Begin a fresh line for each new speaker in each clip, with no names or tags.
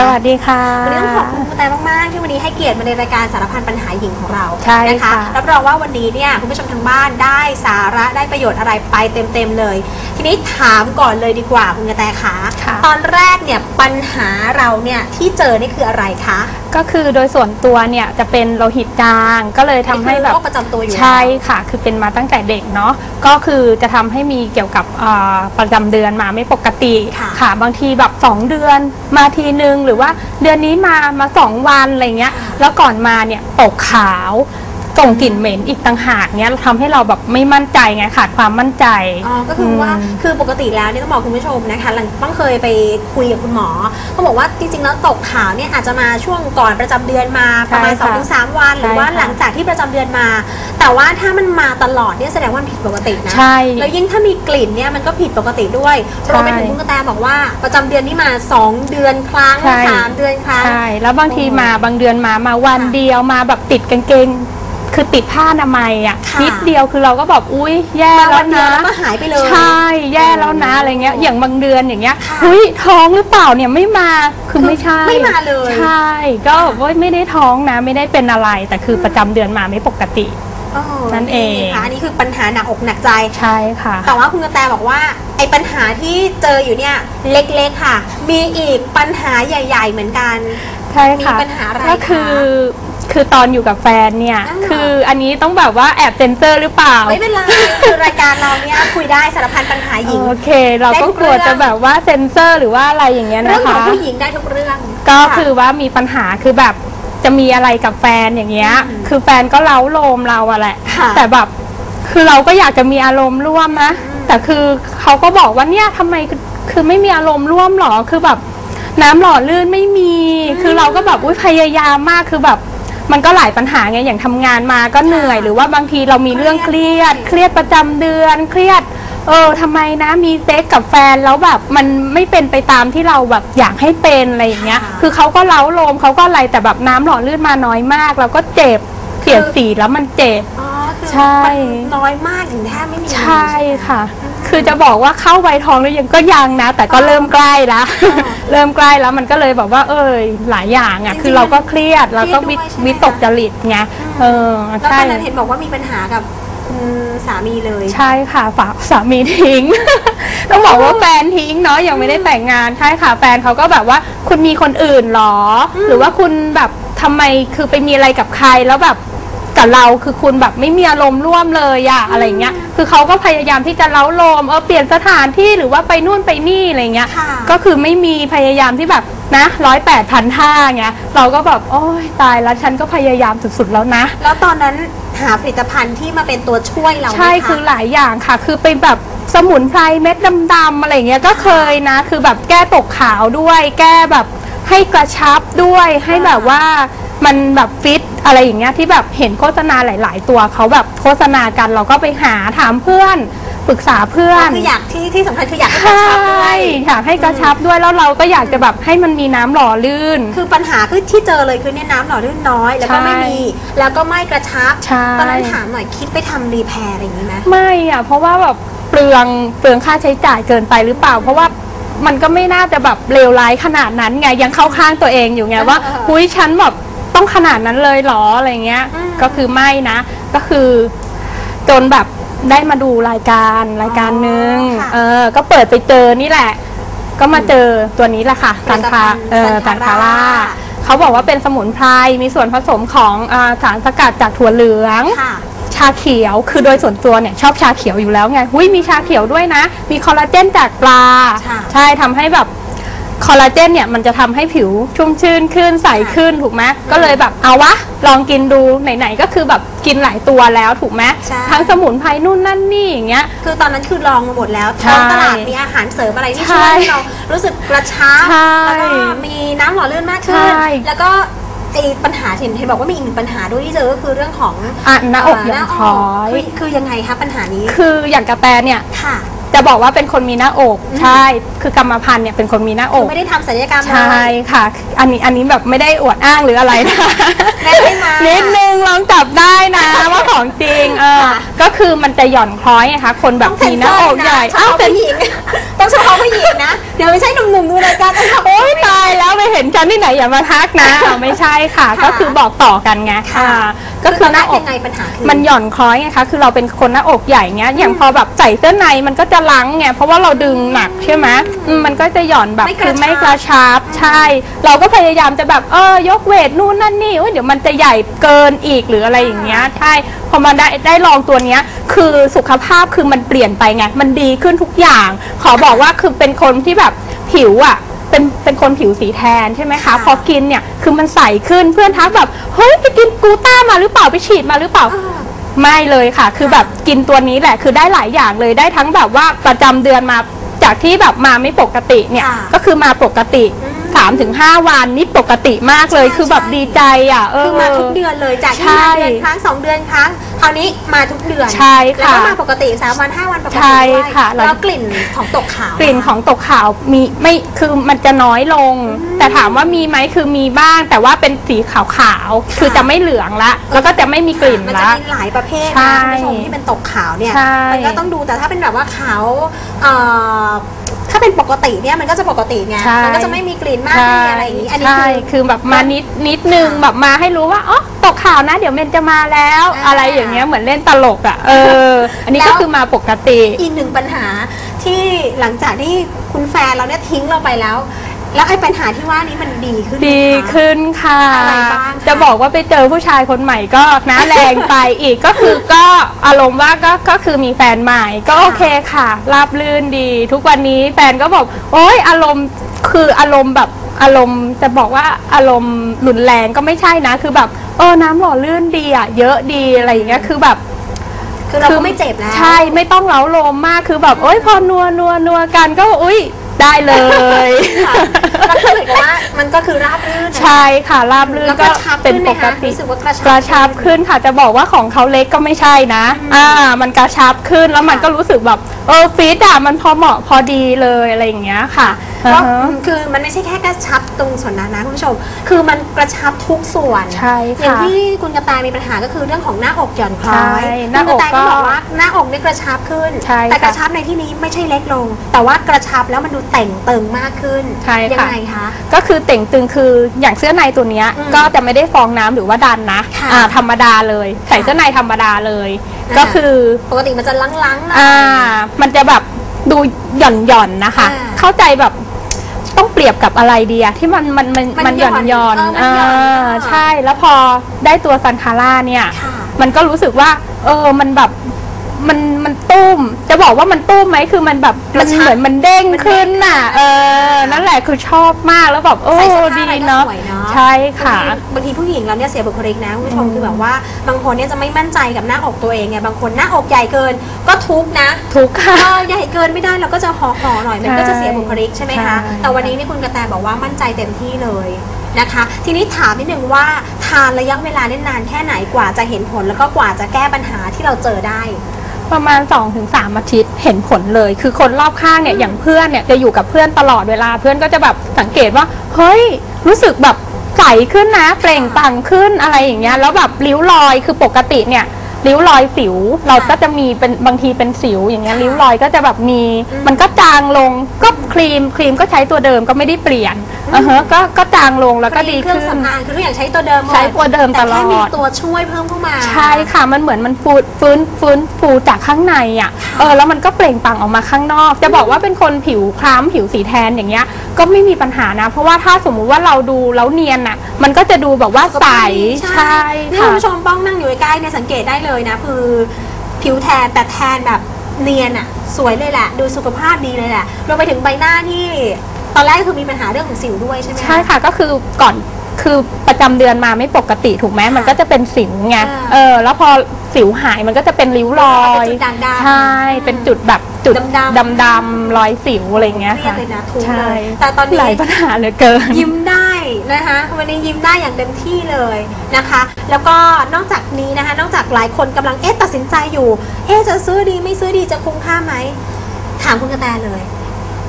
สวัสดีค่ะ
วันนี้ต้องขอบคุณคุณแต่มาก ๆ ที่วันนี้ให้เกียรติมาในรายการสารพันปัญหาหญิงของเรา
ใช่
นะคะ
ค่ะ
รับรองว่าวันนี้เนี่ยคุณผู้ชมทางบ้านได้สาระได้ประโยชน์อะไรไปเต็ม ๆ เลย ทีนี้ถามก่อนเลยดีกว่าคุณกระแตคะ
ค่ะ
ตอนแรกเนี่ยปัญหาเราเนี่ยที่เจอนี่คืออะไรคะ
ก็คือโดยส่วนตัวเนี่ยจะเป็นโลหิตจางก็เลยทำให้
นี่คือ
แบบ
โรคประจำตัวอยู่แล้ว
ใช่ค่ะ คือเป็นมาตั้งแต่เด็กเนาะก็คือจะทำให้มีเกี่ยวกับอ่าประจำเดือนมาไม่ปกติ
ค่ะ
บางทีแบบ2เดือนมาทีนึงหรือว่าเดือนนี้มามา2วันอะไรเงี้ยแล้วก่อนมาเนี่ยตกขาว ส่งกลิ่นเหม็นอีกต่างหากเนี้ยทำให้เราแบบไม่มั่นใจไงขาดความมั่นใจ
อ๋อก็คือว่า
ม
คือปกติแล้วเนี่ยต้องบอกคุณผู้ชมนะคะหลังต้องเคยไปคุยกับคุณหมอเขาบอกว่าจริงๆแล้วตกขาวเนี่ยอาจจะมาช่วงก่อนประจำเดือนมาประมาณ
ใช่
2อ
ค่ะ
ถึงสวันหรือว่า
ใช่ค่ะ
หลังจากที่ประจำเดือนมา แต่ว่าถ้ามันมาตลอดเนี่ยแสดงว่ามันผิดปกตินะ
ใช่
แล้วยิ่งถ้ามีกลิ่นเนี่ยมันก็ผิดปกติด้วย
ใช่
รวมไปถึงคุณกระแตบอกว่าประจำเดือนนี่มา 2 เดือนครั้ง
ใช่
สามเดือนครั้ง
ใช่แล้วบางที
โอ้
มาบางเดือนมามาวัน
ค่ะ
เดียวมาแบบติดกางเกง คือติดผ้าอนามัยอะ
ค่ะ
นิดเดียวคือเราก็แบบอุ้ยแย่
มา
แล้
วั
วน
เดียว
นะ
แล้วก็หายไปเลย
ใช่แย่แล้วนะอะไรเงี้ย อย่างบางเดือนอย่างเงี้ย
ค่ะ
เฮ้ยท้องหรือเปล่าเนี่ยไม่มาคือไม่ใช่
ไม่มาเลย
ใช่ก็แบบว่าไม่ได้ท้องนะไม่ได้เป็นอะไร แต่คือประจำเดือนมาไม่ปกติ
โอ้
นั่นเอง
ค่ะอันนี้คือปัญหาหนักอกหนักใจ
ใช่ค่ะ
แต่ว่าคุณกระแตบอกว่าไอ้ปัญหาที่เจออยู่เนี่ยเล็กๆค่ะ มีอีกปัญหาใหญ่ ๆ เหมือนกัน
ใช่ค่ะ
มีปัญหาอะไร
ก็คือ คือตอนอยู่กับแฟนเนี่ย
อ่า
คืออันนี้ต้องแบบว่าแอบเซนเซอร์หรือเปล่า
ไม่เป็นไรคือรายการเราเนี่ยคุยได้สารพันปัญหาหญิง
โอเค เราก็กลัวจะแบบว่าเซนเซอร์หรือว่าอะไรอย่างเงี้ย
เรื่อ
นะ
งของ
คะ
ผู้หญิงได้ทุกเรื่อง
ก็ะคือว่ามีปัญหาคือแบบจะมีอะไรกับแฟนอย่างเงี้ย
อืม
คือแฟนก็เล้าโลมเราอะแหละ
ค่ะ
แต่แบบคือเราก็อยากจะมีอารมณ์ร่วมนะ
อืม
แต่คือเขาก็บอกว่าเนี่ยทำไมคือคือไม่มีอารมณ์ร่วมหรอคือแบบน้ำหล่อลื่นไม่มี คือเราก็แบบอุ้ยพยายามมากคือแบบ มันก็หลายปัญหาไงอย่างทำงานมาก็เหนื่อย หรือว่าบางทีเรามีเรื่องเครียด เครียดประจำเดือน เครียด เออทำไมนะมีเซ็กกับแฟนแล้วแบบมันไม่เป็นไปตามที่เราแบบอยากให้เป็นอะไรอย่างเงี้ย
ค่ะ
คือเขาก็เล้าโลมเขาก็อะไรแต่แบบน้ำหล่อลื่นมาน้อยมาก เราก็เจ็บเปลี่ยนสีแล้วมันเจ็บ
อ๋อคือ
ใช่
มันน้อยมากถึงแทบไม่มี
ใช่ค่ะ คือจะบอกว่าเข้าไวยทองแล้วยังก็ยังนะ แต่ก็เริ่มใกล้แล้วเริ่มใกล้แล้วมันก็เลยแบบว่า เอยหลายอย่างอะคือเราก็เครียดแล้วก็วิวิตกจริตไงเออ
แล้วต
ใช่
อนนั้นเห็นบอกว่ามีปัญหากับคุณสามีเลย
ใช่ค่ะฝากสามีทิ้ง ต้องบอกว่าแฟนทิ้งเนาะยังไม่ได้แต่งงานใช่ค่ะ แฟนเขาก็แบบว่าคุณมีคนอื่นเหรอ หรือว่าคุณแบบทำไมคือไปมีอะไรกับใครแล้วแบบ กับเราคือคุณแบบไม่มีอารมณ์ร่วมเลยอะอะไรเงี้ยคือเขาก็พยายามที่จะเล้าโลมเออเปลี่ยนสถานที่หรือว่าไปนู่นไปนี่อะไรเงี้ย
ค่ะ
ก็คือไม่มีพยายามที่แบบนะร้อยแปดพันท่าไงเราก็แบบโอ้ยตายแล้วฉันก็พยายามสุดๆแล้วนะ
แล้วตอนนั้นหาผลิตภัณฑ์ที่มาเป็นตัวช่วยเราไหม
ใช่ะคือหลายอย่างค่ะ คือเป็นแบบสมุนไพรเม็ดดำๆอะไรอย่างเงี้ยก็เคยนะ คือแบบแก้ตกขาวด้วย แก้แบบให้กระชับด้วยให้แบบว่า มันแบบฟิตอะไรอย่างเงี้ยที่แบบเห็นโฆษณาหลาย ๆ ตัวเขาแบบโฆษณากันเราก็ไปหาถามเพื่อนปรึกษาเพื่อน
คืออยากที่ที่สำคัญคืออยากให้
ใช
กระชับด้ว่ย
อยากให้กระชับด้วยแล้วเราก็อยากจะแบบให้มันมีน้ำหล่อลื่น
คือปัญหาคือที่เจอเลยคือเนี่ยน้ำหล่อลื่นน้อย แล้วก็
ใช่
ไม่มีแล้วก็ไม่กระชับ
ใช่
ตอนนั้นถามหน่อยคิดไปทำรีแพร์อะไรอย่างนี้ไหม
ไม่อะเพราะว่าแบบเปลืองเปลืองค่าใช้จ่ายเกินไปหรือเปล่า เพราะว่ามันก็ไม่น่าจะแบบเลวร้ายขนาดนั้นไงยังเข้าข้างตัวเองอยู่ไงว่า
เออ
หุยฉันแบบ ต้องขนาดนั้นเลยเหรออะไรเงี้ย
อืม
ก็คือไม่นะ ก็คือจนแบบได้มาดูรายการรายการหนึ่ง
ค่ะ
เออ ก็เปิดไปเจอนี่แหละ ก็มาเจอตัวนี้แหละค่ะ
ผลิตภัณฑ์
เออ
ซั
สั
น
น
คา
คา
ร่า
ร่าเขาบอกว่าเป็นสมุนไพรมีส่วนผสมของอาสารสกัดจากถั่วเหลือง
ค่ะ
ชาเขียวคือโดยส่วนตัวเนี่ยชอบชาเขียวอยู่แล้วไงหุ้ยมีชาเขียวด้วยนะ มีคอลลาเจนจากปลา
ค่ะ
ใช่ทำให้แบบ คอลลาเจนเนี่ยมันจะทำให้ผิวชุ่มชื่นขึ้นใสขึ้นถูกไหมก็เลยแบบเอาวะ ลองกินดูไหนๆก็คือแบบกินหลายตัวแล้วถูกไหม
ใช่
ทั้งสมุนไพรนู่นนั่นนี่อย่างเงี้ย
คือตอนนั้นคือลองมาหมดแล้ว
ใช่
ท้องตลาดมีอาหารเสริมอะไรที่
ใช่
ช่วยให้เรารู้สึกกระชับ
ใช่
แล้วก็มีน้ำหล่อลื่นมากขึ้น
ใช่
แล้วก็ไอ้ปัญหาเห็นเห็นบอกว่ามีอีกหนึ่งปัญหาด้วยที่เจอก็คือเรื่องของ
อะหน้าอกห
เห
ย่อนคล้อย
คือคือยังไงคะปัญหานี้
คืออย่างกระแตเนี่ย
ค่ะ
จะจะบอกว่าเป็นคนมีหน้าอกใช่ คือกรรมพันธุ์เนี่ยเป็นคนมีหน้าอ
คือกไม่ได้ทำศัลยกรรมเล
ใช่
ย
ค่ะ อันนี้อันนี้แบบไม่ได้อวดอ้างหรืออะไรนะ
แม่ให้มา
นิดนึงลองจับได้นะว่าของจริงเออ
ค่ะ
ก็คือมันจะหย่อนคล้อยไงคะคนแบบ
ต้องเซ็
มี
น
ห
เซ
น้า
อ
อก
ร์
ใหญ่
นะเฉ
อ้าว
พาะ
แต่
ผู้หญิงต้องเฉพาะผู้หญิงนะเดี๋ยวไม่ใช่หนุ่มๆดูรายการต้องเฉพาะ
โอ๊ย
ผู้หญิง
ตายแล้วไปเห็นฉันที่ไหนอย่ามาทักนะอ้าวไม่ใช่ค่ะ
ค่ะ
ก็คือบอกต่อกันไง
ค่ะ
อ่าก็คือหน้าอก
ยังไงปัญหาคือ
มันหย่อนคล้อยไงคะ คือเราเป็นคนหน้าอกใหญ่เงี้ย อย่างพอแบบใส่เสื้อในมันก็จะลังไง เพราะว่าเราดึงหนักใช่ไหมอืมมันก็จะหย่อนแบบ
ไม่กระชับ
คือไม่กระชับ ใช่ เราก็พยายามจะแบบเออยกเวทนู่นนั่นนี่โอ้ยเดี๋ยวมันจะใหญ่เกินอีกหรืออะไรอย่างเงี้ย ใช่พอ มาได้ได้ลองตัวเนี้ย คือสุขภาพคือมันเปลี่ยนไปไง มันดีขึ้นทุกอย่าง ขอบอกว่าคือเป็นคนที่แบบผิวอะ เป็นเป็นคนผิวสีแทนใช่ไหมคะ
ค่ะ
พอกินเนี่ยคือมันใสขึ้นเพื่อนทักแบบเฮ้ยไปกินกลูต้ามาหรือเปล่าไปฉีดมาหรือเปล่า
อ่า
ไม่เลยค่ะ คือแบบกินตัวนี้แหละ คือได้หลายอย่างเลยได้ทั้งแบบว่าประจำเดือนมาจากที่แบบมาไม่ปกติเนี่ย
ค่ะ
ก็คือมาปกติ
อืม
3าถึงหวันนี่ปกติมากเลย
ใช่
คือแบบ
ใช่
ดีใจอะเออ
คือมาทุกเดือนเลยจากที่
ใช่
มาเดือนครั้งสองเดือนครั้งคราวนี้มาทุกเดือน
ใช่ค่ะ
แล้วก็มาปกติสามวันห้าวันปกติ
ใช่
ด้วย
ค่ะ
แล้วกลิ่นของตกขาว
กลิ่นของตกขาวมีไม่คือมันจะน้อยลง แต่ถามว่ามีไหมคือมีบ้าง แต่ว่าเป็นสีขาวๆคือจะไม่เหลืองละ แล้วก็จะไม่มีกลิ่น
มันจะ
ละ
มีหลายประเภท
ใช่
นะคุณผู้ชมที่เป็นตกขาวเนี่ย
ใช่
มันก็ต้องดูแต่ถ้าเป็นแบบว่าขาวเอ่อ ถ้าเป็นปกติเนี่ยมันก็จะปกติไง
ใช่
มันก็จะไม่มีกลิ่นมากไม่มีอะไรอย่างนี้อันนี้
ใช่
คือ
คือแบบมานิดนิดนึงแบบมาให้รู้ว่าอ๋อตกข่าวนะ เดี๋ยวเมนจะมาแล้ว
อ่า
อะไรอย่างเงี้ยเหมือนเล่นตลกอะเออ อันนี้
แล้
ก็
ว
คือมาปกติ
อีกหนึ่งปัญหาที่หลังจากที่คุณแฟนเราเนี่ยทิ้งเราไปแล้ว แล้วไอ้ปัญหาที่ว่านี้มันดีขึ้นไหม
ดี
คะ
ขึ้นค่ะ
อะไรบ้างคะ
จะบอกว่าไปเจอผู้ชายคนใหม่ก็นะแรงไปอีกก็คือก็อารมณ์ว่าก็ก็คือมีแฟนใหม่ก็โอเคค่ะ ราบลื่นดี ทุกวันนี้แฟนก็บอก โอ๊ยอารมณ์คืออารมณ์แบบอารมณ์จะบอกว่าอารมณ์รุนแรงก็ไม่ใช่นะ คือแบบเออน้ำหล่อลื่นดีอะเยอะดีอะไรอย่างเงี้ยคือแบบ
คือเราก็ไม่เจ็บแล้ว
ใช่ไม่ต้องเล้าโลมมากคือแบบโอ๊ยพอนัวนัวนัวกันก็อุ้ย ได้เลย
ค่ะแล้วก็เหมือนกับว่ามันก็คือราบรื่นนะ
ใช่ค่ะราบรื่น
แล้วก
ก็
ระชับ
เป็น
ขึ้นไหม
ปก
คะ
ติ
รู้สึกว่ากระชับ
กระชับขึ้นค่ะ จะบอกว่าของเขาเล็กก็ไม่ใช่นะ อ่า มันกระชับขึ้นแล้วมัน
ค่ะ
ก็รู้สึกแบบเออฟีดอะมันพอเหมาะพอดีเลยอะไรอย่างเงี้ยค่ะ
เพราะ
อือฮะ
คือมันไม่ใช่แค่กระชับตรงส่วนนั้นนะคุณผู้ชม คือมันกระชับทุกส่วน
ใช่
อย่าง
ค่ะ
ที่คุณกระแตมีปัญหาก็คือเรื่องของหน้าอกหย่อนคล้อย
ใช่หน้า
คุณกระแต
อกก็
ก็บอกว่าหน้าอกเนี่ยกระชับขึ้น
ใช่
แต่
ค่ะ
กระชับในที่นี้ไม่ใช่เล็กลง แต่ว่ากระชับแล้วมันดูแต่งเติงมากขึ้น
ใช่
ยั
ค่ะ
ไงคะ
ก็คือเต่งตึงคืออย่างเสื้อในตัวเนี้ย
อืม
ก็จะไม่ได้ฟองน้ำหรือว่าดันนะ
ค่ะ
อ่าธรรมดาเลยใส่เสื้อในธรรมดาเลย
อ่า
ก็คือ
ปกติมันจะลังๆหน่อย
อ่า มันจะแบบดูหย่อนหย่อนๆนะคะ
อ่า
เข้าใจแบบต้องเปรียบกับอะไรดีอะที่มันมันมัน
มัน
มันหย่อนหย่อน
เออมันหย่อน
อ่า
อ่า
ใช่แล้วพอได้ตัวซันคาร่าเนี่ย
ค่ะ
มันก็รู้สึกว่า เออ มันแบบ มันมันตุ้ม จะบอกว่ามันตุ้มไหมคือมันแบบมัน
กระชับ
เหมือนมันเด้ง
มันเด้ง
ขึ้นน่ะ
ขึ้น
เออ นั่นแหละคือชอบมากแล้วแบบโอ้
ใส่เสื้อผ้า
ดี
อะไรก็
เนาะ
สวยเนาะ
ใช่ค่ะ
บางทีบางทีผู้หญิงเราเนี่ยเสียบุคลิกนะคุณผู้ชม
อืม
คือแบบว่าบางคนเนี่ยจะไม่มั่นใจกับหน้าอกตัวเองไงบางคนหน้าอกใหญ่เกินก็ทุกข์นะ
ทุกค่ะ
เออใหญ่เกินไม่ได้เราก็จะห่อห่อๆหน่อยมันก็จะเสียบุคลิกใช่ไหมคะ
ใช่
แต่วันนี้นี่คุณกระแตบอกว่ามั่นใจเต็มที่เลยนะคะ ทีนี้ถามนิดนึงว่าทานระยะเวลาได้นานแค่ไหนกว่าจะเห็นผลแล้วก็กว่าจะแก้ปัญหาที่เราเจอได้
ประมาณ 2-3 อาทิตย์เห็นผลเลย คือคนรอบข้างเนี่ยอย่างเพื่อนเนี่ยจะอยู่กับเพื่อนตลอดเวลาเพื่อนก็จะแบบสังเกตว่า เฮ้ย รู้สึกแบบใสขึ้นนะเปล่งปลั่งขึ้นอะไรอย่างเงี้ยแล้วแบบริ้วรอยคือปกติเนี่ย ริ้วรอยสิว เราก็จะมีเป็นบางทีเป็นสิว อย่างเงี้ยริ้วรอยก็จะแบบมี
อืม
มันก็จางลงก็ครีมครีมก็ใช้ตัวเดิมก็ไม่ได้เปลี่ยนอ่าฮะก็ก็จางลงแล้วก็ดี
เครื่
ขึ้
อง
น
สำอางคือทุกอย่างใช้ตัวเดิมหมด
ใช้ตัวเดิมตลอด
แต่แค่มีตัวช่วยเพิ่มเข้ามา
ใช่ค่ะมันเหมือนมันฟูฟื้นฟื้นฟูจากข้างในอะเออแล้วมันก็เปล่งปลั่งออกมาข้างนอก จะบอกว่าเป็นคนผิวคล้ำผิวสีแทนอย่างเงี้ย ก็ไม่มีปัญหานะ เพราะว่าถ้าสมมุติว่าเราดูแล้วเนียนอะมันก็จะดูแบบว่าใสใช่
นี่
ค่ะ
คุณผู้ชมป้องนั่งอยู่ใกล้ๆเนี่ยสังเกตได้เลยนะ คือผิวแทนแต่แทนแบบเนียนอะสวยเลยแหละ ดูสุขภาพดีเลยแหละรวมไปถึงใบหน้าที่ตอนแรกคือมีปัญหาเรื่องของสิวด้วยใช่ไหมคะ
ใช่ค่ะก็คือก่อนคือประจำเดือนมาไม่ปกติถูกไหมมันก็จะเป็นสิวไง
อ่า
เออแล้วพอสิวหายมันก็จะเป็นริ้วรอย
เป็นจุดด่างๆ
ใช่เป็นจุดแบบจุด
ดำๆ
ดำๆรอยสิวอะไรอย่างเงี้ย
เครียด
ค่ะ
เลยนะทุกข์
ใช่
เลยแต่ตอนนี้
หลายปัญหาเหลือเกิน
ยิ้มได้ นะคะวันนี้ยิ้มได้อย่างเต็มที่เลยนะคะ แล้วก็นอกจากนี้นะคะ นอกจากหลายคนกำลังเอ๊ะตัดสินใจอยู่ เอ๊ะจะซื้อดีไม่ซื้อดีจะคุ้มค่าไหมถามคุณกระแตเลย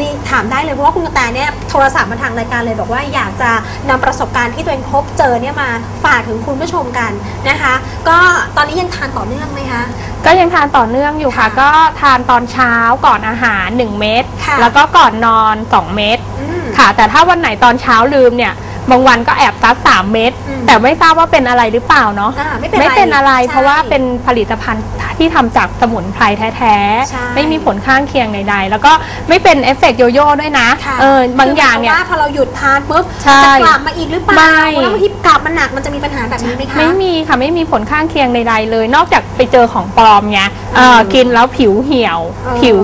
นี่ถามได้เลยเพราะว่าคุณกระแตเนี่ยโทรศัพท์มาทางรายการเลยบอกว่าอยากจะนำประสบการณ์ที่ตัวเองพบเจอเนี่ยมาฝากถึงคุณผู้ชมกันนะคะ ก็ตอนนี้ยังทานต่อเนื่องไหมคะ
ก็ยังทานต่อเนื่องอยู่ค่ะ
ค่ะ
ก็ทานตอนเช้าก่อนอาหาร 1 เม็ด
ค่ะ
แล้วก็ก่อนนอน 2 เม็ด
อืม
ค่ะ แต่ถ้าวันไหนตอนเช้าลืมเนี่ย บางวันก็แอบซัดสามเม็ด
อืม
แต่ไม่ทราบว่าเป็นอะไรหรือเปล่าเนาะ
อ่าไม่เป็น
ไม่เป็นอะไร
ใช่
เพราะว่าเป็นผลิตภัณฑ์ที่ทำจากสมุนไพรแท้
ใช่
ๆ ไม่มีผลข้างเคียงใดๆ แล้วก็ไม่เป็นเอฟเฟกต์โยโย่ด้วยนะ
ค่ะ
เออบางอย่างเนี่ย
คืหมควมว่าพอเราหยุดทานปุ๊บ
ใช่
จะกลับมาอีกหรือเปล่า
ไม่
แล้วบางทีกลับมาหนักมันจะมีปัญหาแบบนี้ไหมคะ
ไม่มีค่ะไม่มีผลข้างเคียงใดๆเลย นอกจากไปเจอของปลอมไงเออ
ม
กินแล้วผิวเหี่ยว
เออ
ผิว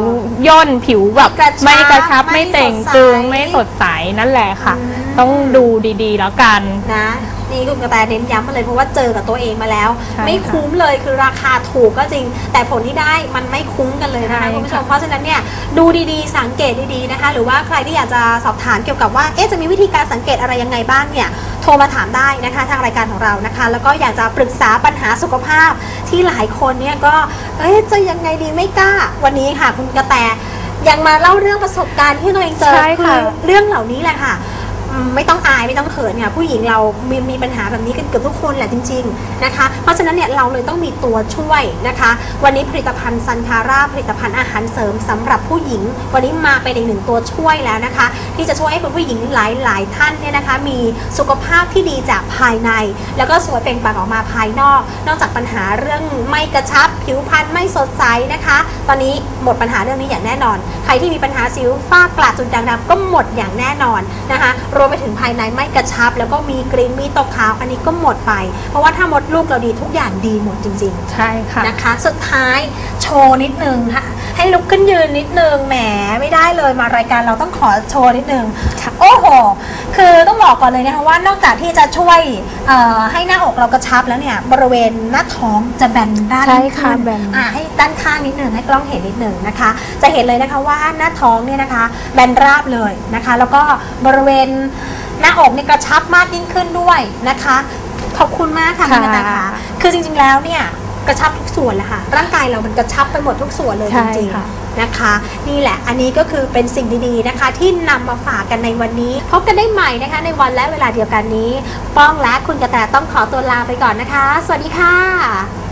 ย่นผิวแบบ
กระชับ
ไม่กระชับ
ไม่
ไม่เต่ง
สดใส
ตึงไม่สดใสนั่นแหละค่ะ
อืม
ต้องดูดีๆ แล้วกัน
นะนี่คุณกระแตเน้นย้ำมาเลยเพราะว่าเจอกับตัวเองมาแล้ว
ใช่
ไม่คุ้มเลยคือราคาถูกก็จริง แต่ผลที่ได้มันไม่คุ้มกันเลยนะคะ
ใช่
คุณผู้ชม
ค่ะ
เพราะฉะนั้นเนี่ยดูดีๆ สังเกตดีๆนะคะ หรือว่าใครที่อยากจะสอบถามเกี่ยวกับว่าเอ๊ะจะมีวิธีการสังเกตอะไรยังไงบ้างเนี่ยโทรมาถามได้นะคะ ทางรายการของเรานะคะ แล้วก็อยากจะปรึกษาปัญหาสุขภาพที่หลายคนเนี่ยก็เอ๊ะจะยังไงดีไม่กล้า วันนี้ค่ะ คุณกระแตยังมาเล่าเรื่องประสบการณ์ที่ตัวเองเจอ
ใช่
คื
ค่ะ
อเรื่องเหล่านี้แหละค่ะอืม ไม่ต้องอายไม่ต้องเขินค่ะผู้หญิงเรามีมีปัญหาแบบนี้กันเกือบทุกคนแหละจริงๆนะคะ เพราะฉะนั้นเนี่ยเราเลยต้องมีตัวช่วยนะคะ วันนี้ผลิตภัณฑ์ซันคาร่าผลิตภัณฑ์อาหารเสริมสำหรับผู้หญิง วันนี้มาเป็นอีกหนึ่งตัวช่วยแล้วนะคะ ที่จะช่วยให้คุณผู้หญิงหลายๆ ท่านเนี่ยนะคะ มีสุขภาพที่ดีจากภายใน แล้วก็สวยเปล่งปลั่งออกมาภายนอก นอกจากปัญหาเรื่องไม่กระชับ ผิวพรรณไม่สดใสนะคะ ตอนนี้หมดปัญหาเรื่องนี้อย่างแน่นอน ใครที่มีปัญหาสิวฝ้ากระจุดด่างดำก็หมดอย่างแน่นอนนะคะรวมไปถึงภายในไม่กระชับ แล้วก็มีกรีนมีตกขาวอันนี้ก็หมดไป เพราะว่าถ้ามดลูกเราดีทุกอย่างดีหมดจริงๆ
ใช่ค่ะ
นะคะ สุดท้ายโชว์นิดนึงค่ะ ให้ลุกขึ้นยืนนิดนึงแหมไม่ได้เลยมารายการเราต้องขอโชว์นิดนึง
ค่ะ
โอ้โห คือต้องบอกก่อนเลยนะคะว่านอกจากที่จะช่วยเอ่อให้หน้าอกเรากระชับแล้วเนี่ยบริเวณหน้าท้องจะแบนด้าน
ใช่ค่ะ
ขึ้น
แบน
อ่าให้ด้านข้างนิดนึงให้กล้องเห็นนิดนึงนะคะ จะเห็นเลยนะคะว่าหน้าท้องเนี่ยนะคะ แบนราบเลยนะคะ แล้วก็บริเวณหน้าอกเนี่ยกระชับมากยิ่งขึ้นด้วยนะคะ ขอบคุณมากค่ะคุณกระแตค่ะคือจริงๆแล้วเนี่ยกระชับทุกส่วนแหละค่ะร่างกายเรามันกระชับไปหมดทุกส่วนเลย
ใช่
จริง
ค่ะ
ๆนะคะ นี่แหละอันนี้ก็คือเป็นสิ่งดีๆนะคะ ที่นำมาฝากกันในวันนี้พบกันได้ใหม่นะคะ ในวันและเวลาเดียวกันนี้ ป้องและคุณกระแตต้องขอตัวลาไปก่อนนะคะ สวัสดีค่ะ